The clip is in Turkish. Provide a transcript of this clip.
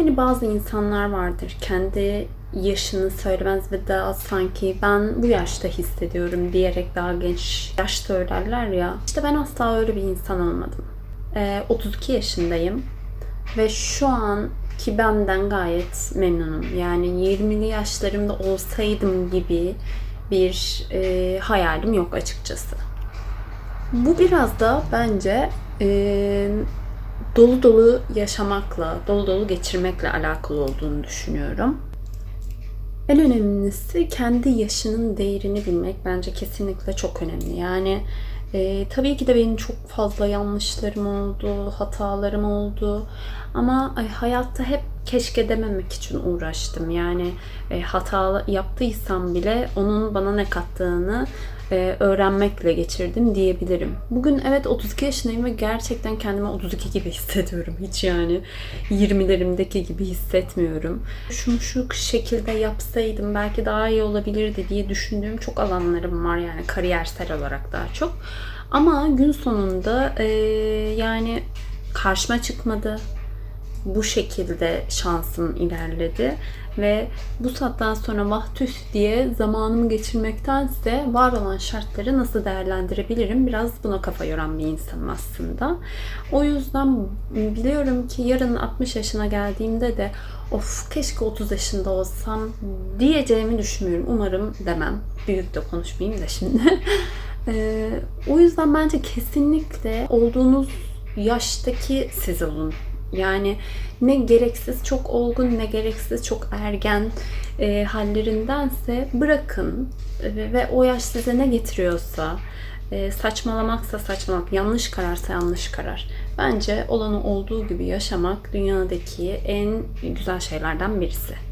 Hani bazı insanlar vardır kendi yaşını söylemez ve daha sanki ben bu yaşta hissediyorum diyerek daha genç yaş söylerler ya. İşte ben asla öyle bir insan olmadım. Ee, 32 yaşındayım ve şu an ki benden gayet memnunum. Yani 20'li yaşlarımda olsaydım gibi bir e, hayalim yok açıkçası. Bu biraz da bence e, dolu dolu yaşamakla, dolu dolu geçirmekle alakalı olduğunu düşünüyorum. En önemlisi kendi yaşının değerini bilmek bence kesinlikle çok önemli. Yani e, tabii ki de benim çok fazla yanlışlarım oldu, hatalarım oldu. Ama ay, hayatta hep keşke dememek için uğraştım. Yani e, hata yaptıysam bile onun bana ne kattığını e, öğrenmekle geçirdim diyebilirim. Bugün evet 32 yaşındayım ve gerçekten kendimi 32 gibi hissediyorum. Hiç yani 20'lerimdeki gibi hissetmiyorum. Şunu şu şekilde yapsaydım belki daha iyi olabilirdi diye düşündüğüm çok alanlarım var yani kariyersel olarak daha çok. Ama gün sonunda e, yani karşıma çıkmadı bu şekilde şansım ilerledi ve bu saatten sonra vah tüh diye zamanımı geçirmektense var olan şartları nasıl değerlendirebilirim biraz buna kafa yoran bir insanım aslında. O yüzden biliyorum ki yarın 60 yaşına geldiğimde de of keşke 30 yaşında olsam diyeceğimi düşünmüyorum. Umarım demem. Büyük de konuşmayayım da şimdi. Ee, o yüzden bence kesinlikle olduğunuz yaştaki siz olun. Yani ne gereksiz çok olgun ne gereksiz çok ergen e, hallerindense bırakın ve, ve o yaş size ne getiriyorsa e, saçmalamaksa saçmalamak, yanlış kararsa yanlış karar. Bence olanı olduğu gibi yaşamak dünyadaki en güzel şeylerden birisi.